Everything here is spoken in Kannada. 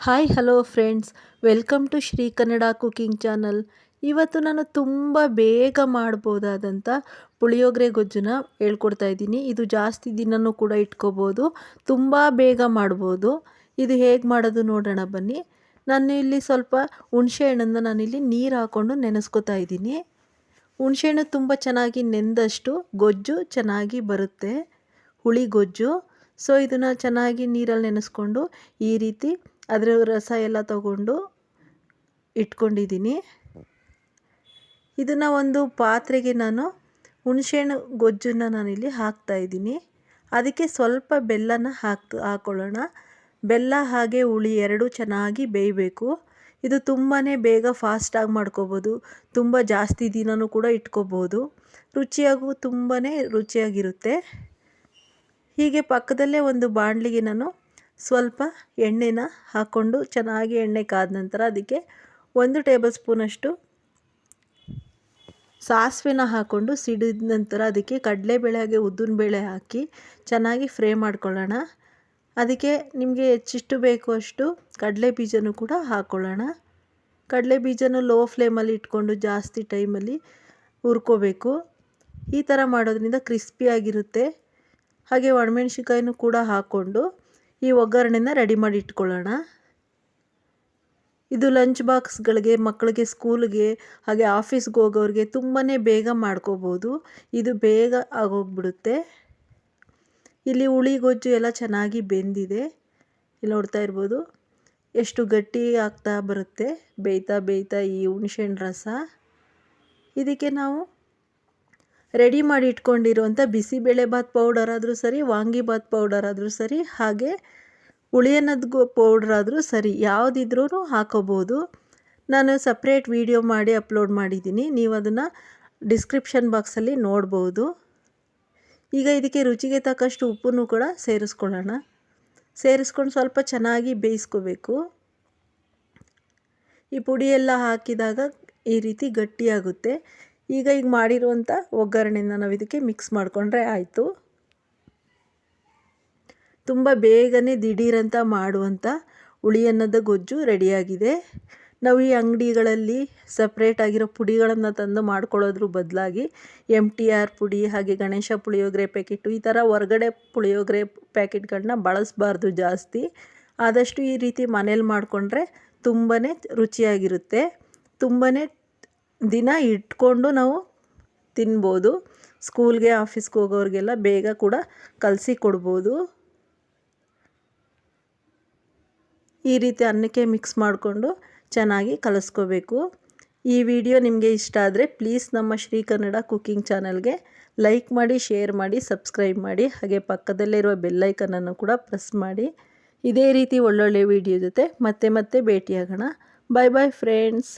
Hi, hello friends. Welcome to Shri Kannada cooking channel. ಇವತ್ತು ನಾನು ತುಂಬ ಬೇಗ ಮಾಡ್ಬೋದಾದಂಥ ಪುಳಿಯೋಗರೆ ಗೊಜ್ಜನ್ನ ಹೇಳ್ಕೊಡ್ತಾ ಇದ್ದೀನಿ. ಇದು ಜಾಸ್ತಿ ದಿನವೂ ಕೂಡ ಇಟ್ಕೋಬೋದು. ತುಂಬ ಬೇಗ ಮಾಡ್ಬೋದು. ಇದು ಹೇಗೆ ಮಾಡೋದು ನೋಡೋಣ ಬನ್ನಿ. ನಾನು ಇಲ್ಲಿ ಸ್ವಲ್ಪ ಹುಣಸೆಹಣ್ಣನ್ನು ನಾನಿಲ್ಲಿ ನೀರು ಹಾಕ್ಕೊಂಡು ನೆನೆಸ್ಕೊತಾ ಇದ್ದೀನಿ. ಹುಣಸೆಹಣ್ಣು ತುಂಬ ಚೆನ್ನಾಗಿ ನೆಂದಷ್ಟು ಗೊಜ್ಜು ಚೆನ್ನಾಗಿ ಬರುತ್ತೆ. ಹುಳಿ ಗೊಜ್ಜು. ಸೊ, ಇದನ್ನು ಚೆನ್ನಾಗಿ ನೀರಲ್ಲಿ ನೆನೆಸ್ಕೊಂಡು ಈ ರೀತಿ ಅದರ ರಸ ಎಲ್ಲ ತಗೊಂಡು ಇಟ್ಕೊಂಡಿದ್ದೀನಿ. ಇದನ್ನು ಒಂದು ಪಾತ್ರೆಗೆ ನಾನು ಹುಣಸೆಹಣ್ಣು ಗೊಜ್ಜನ್ನು ನಾನಿಲ್ಲಿ ಹಾಕ್ತಾಯಿದ್ದೀನಿ ಅದಕ್ಕೆ ಸ್ವಲ್ಪ ಬೆಲ್ಲನ ಹಾಕ್ತು ಹಾಕ್ಕೊಳ್ಳೋಣ ಬೆಲ್ಲ ಹಾಗೆ ಹುಳಿ ಎರಡೂ ಚೆನ್ನಾಗಿ ಬೇಯಬೇಕು. ಇದು ತುಂಬಾ ಬೇಗ ಫಾಸ್ಟಾಗಿ ಮಾಡ್ಕೋಬೋದು. ತುಂಬ ಜಾಸ್ತಿ ದಿನವೂ ಕೂಡ ಇಟ್ಕೋಬೋದು. ರುಚಿಯಾಗೂ ತುಂಬಾ ರುಚಿಯಾಗಿರುತ್ತೆ. ಹೀಗೆ ಪಕ್ಕದಲ್ಲೇ ಒಂದು ಬಾಣಲಿಗೆ ನಾನು ಸ್ವಲ್ಪ ಎಣ್ಣೆನ ಹಾಕ್ಕೊಂಡು ಚೆನ್ನಾಗಿ ಎಣ್ಣೆ ಕಾದ ನಂತರ ಅದಕ್ಕೆ ಒಂದು ಟೇಬಲ್ ಸ್ಪೂನಷ್ಟು ಸಾಸಿವೆನ ಹಾಕ್ಕೊಂಡು ಸಿಡಿದ ನಂತರ ಅದಕ್ಕೆ ಕಡಲೆಬೇಳೆ ಹಾಗೆ ಉದ್ದಿನಬೇಳೆ ಹಾಕಿ ಚೆನ್ನಾಗಿ ಫ್ರೈ ಮಾಡ್ಕೊಳ್ಳೋಣ. ಅದಕ್ಕೆ ನಿಮಗೆ ಹೆಚ್ಚಿಷ್ಟು ಬೇಕು ಅಷ್ಟು ಕಡಲೆ ಬೀಜನೂ ಕೂಡ ಹಾಕ್ಕೊಳ್ಳೋಣ ಕಡಲೆ ಬೀಜನೂ ಲೋ ಫ್ಲೇಮಲ್ಲಿ ಇಟ್ಕೊಂಡು ಜಾಸ್ತಿ ಟೈಮಲ್ಲಿ ಹುರ್ಕೋಬೇಕು. ಈ ಥರ ಮಾಡೋದ್ರಿಂದ ಕ್ರಿಸ್ಪಿಯಾಗಿರುತ್ತೆ ಹಾಗೆ ಒಣಮೆಣ್ಸಿಕಾಯಿನೂ ಕೂಡ ಹಾಕ್ಕೊಂಡು ಈ ಒಗ್ಗರಣೆನ ರೆಡಿ ಮಾಡಿ ಇಟ್ಕೊಳ್ಳೋಣ. ಇದು ಲಂಚ್ ಬಾಕ್ಸ್ಗಳಿಗೆ ಮಕ್ಕಳಿಗೆ ಸ್ಕೂಲ್ಗೆ, ಹಾಗೆ ಆಫೀಸ್ಗೆ ಹೋಗೋರಿಗೆ ತುಂಬಾ ಬೇಗ ಮಾಡ್ಕೋಬೋದು. ಇದು ಬೇಗ ಆಗೋಗ್ಬಿಡುತ್ತೆ. ಇಲ್ಲಿ ಹುಳಿ, ಗೊಜ್ಜು ಎಲ್ಲ ಚೆನ್ನಾಗಿ ಬೆಂದಿದೆ. ಇಲ್ಲಿ ನೋಡ್ತಾ ಇರ್ಬೋದು, ಎಷ್ಟು ಗಟ್ಟಿ ಆಗ್ತಾ ಬರುತ್ತೆ. ಬೇಯ್ತಾ ಬೇಯ್ತಾ ಈ ಹುಣಸೆಹಣ್ಣು ರಸ. ಇದಕ್ಕೆ ನಾವು ರೆಡಿ ಮಾಡಿ ಇಟ್ಕೊಂಡಿರುವಂಥ ಬಿಸಿಬೇಳೆಭಾತ್ ಪೌಡರ್ ಆದರೂ ಸರಿ ವಾಂಗಿಭಾತ್ ಪೌಡರ್ ಆದರೂ ಸರಿ, ಹಾಗೆ ಉಳಿಯನದ್ದು ಪೌಡ್ರ್ ಆದರೂ ಸರಿ ಯಾವುದಿದ್ರೂ ಹಾಕೋಬೋದು. ನಾನು ಸಪ್ರೇಟ್ ವಿಡಿಯೋ ಮಾಡಿ ಅಪ್ಲೋಡ್ ಮಾಡಿದ್ದೀನಿ. ನೀವು ಅದನ್ನು ಡಿಸ್ಕ್ರಿಪ್ಷನ್ ಬಾಕ್ಸಲ್ಲಿ ನೋಡ್ಬೋದು. ಈಗ ಇದಕ್ಕೆ ರುಚಿಗೆ ತಕ್ಕಷ್ಟು ಉಪ್ಪನ್ನು ಕೂಡ ಸೇರಿಸ್ಕೊಳ್ಳೋಣ. ಸೇರಿಸ್ಕೊಂಡು ಸ್ವಲ್ಪ ಚೆನ್ನಾಗಿ ಬೇಯಿಸ್ಕೋಬೇಕು. ಈ ಪುಡಿಯೆಲ್ಲ ಹಾಕಿದಾಗ ಈ ರೀತಿ ಗಟ್ಟಿಯಾಗುತ್ತೆ. ಈಗ ಈಗ ಮಾಡಿರುವಂಥ ಒಗ್ಗರಣೆನ ನಾವು ಇದಕ್ಕೆ ಮಿಕ್ಸ್ ಮಾಡಿಕೊಂಡ್ರೆ ಆಯಿತು. ತುಂಬ ಬೇಗನೆ ದಿಢೀರಂತ ಮಾಡುವಂಥ ಹುಳಿಯನ್ನದ ಗೊಜ್ಜು ರೆಡಿಯಾಗಿದೆ. ನಾವು ಈ ಅಂಗಡಿಗಳಲ್ಲಿ ಸಪ್ರೇಟ್ ಆಗಿರೋ ಪುಡಿಗಳನ್ನು ತಂದು ಮಾಡ್ಕೊಳ್ಳೋದ್ರ ಬದಲಾಗಿ ಎಂ ಟಿ ಆರ್ ಪುಡಿ, ಹಾಗೆ ಗಣೇಶ ಪುಳಿಯೋಗರೆ ಪ್ಯಾಕೆಟು ಈ ಥರ ಹೊರಗಡೆ ಪುಳಿಯೋಗರೆ ಪ್ಯಾಕೆಟ್ಗಳನ್ನ ಬಳಸಬಾರ್ದು ಜಾಸ್ತಿ. ಆದಷ್ಟು ಈ ರೀತಿ ಮನೇಲಿ ಮಾಡಿಕೊಂಡ್ರೆ ತುಂಬಾ ರುಚಿಯಾಗಿರುತ್ತೆ. ತುಂಬಾ ದಿನ ಇಟ್ಕೊಂಡು ನಾವು ತಿನ್ಬೋದು. ಸ್ಕೂಲ್ಗೆ, ಆಫೀಸ್ಗೆ ಹೋಗೋರಿಗೆಲ್ಲ ಬೇಗ ಕೂಡ ಕಲಸಿ ಕೊಡ್ಬೋದು. ಈ ರೀತಿ ಅನ್ನಕ್ಕೆ ಮಿಕ್ಸ್ ಮಾಡಿಕೊಂಡು ಚೆನ್ನಾಗಿ ಕಲಿಸ್ಕೋಬೇಕು. ಈ ವಿಡಿಯೋ ನಿಮಗೆ ಇಷ್ಟ ಆದರೆ ಪ್ಲೀಸ್ ನಮ್ಮ ಶ್ರೀ ಕನ್ನಡ ಕುಕ್ಕಿಂಗ್ ಚಾನಲ್ಗೆ ಲೈಕ್ ಮಾಡಿ ಶೇರ್ ಮಾಡಿ ಸಬ್ಸ್ಕ್ರೈಬ್ ಮಾಡಿ. ಹಾಗೆ ಪಕ್ಕದಲ್ಲಿರುವ ಬೆಲ್ಲೈಕನನ್ನು ಕೂಡ ಪ್ರೆಸ್ ಮಾಡಿ. ಇದೇ ರೀತಿ ಒಳ್ಳೊಳ್ಳೆ ವಿಡಿಯೋ ಜೊತೆ ಮತ್ತೆ ಮತ್ತೆ ಭೇಟಿಯಾಗೋಣ. ಬಾಯ್ ಬಾಯ್ ಫ್ರೆಂಡ್ಸ್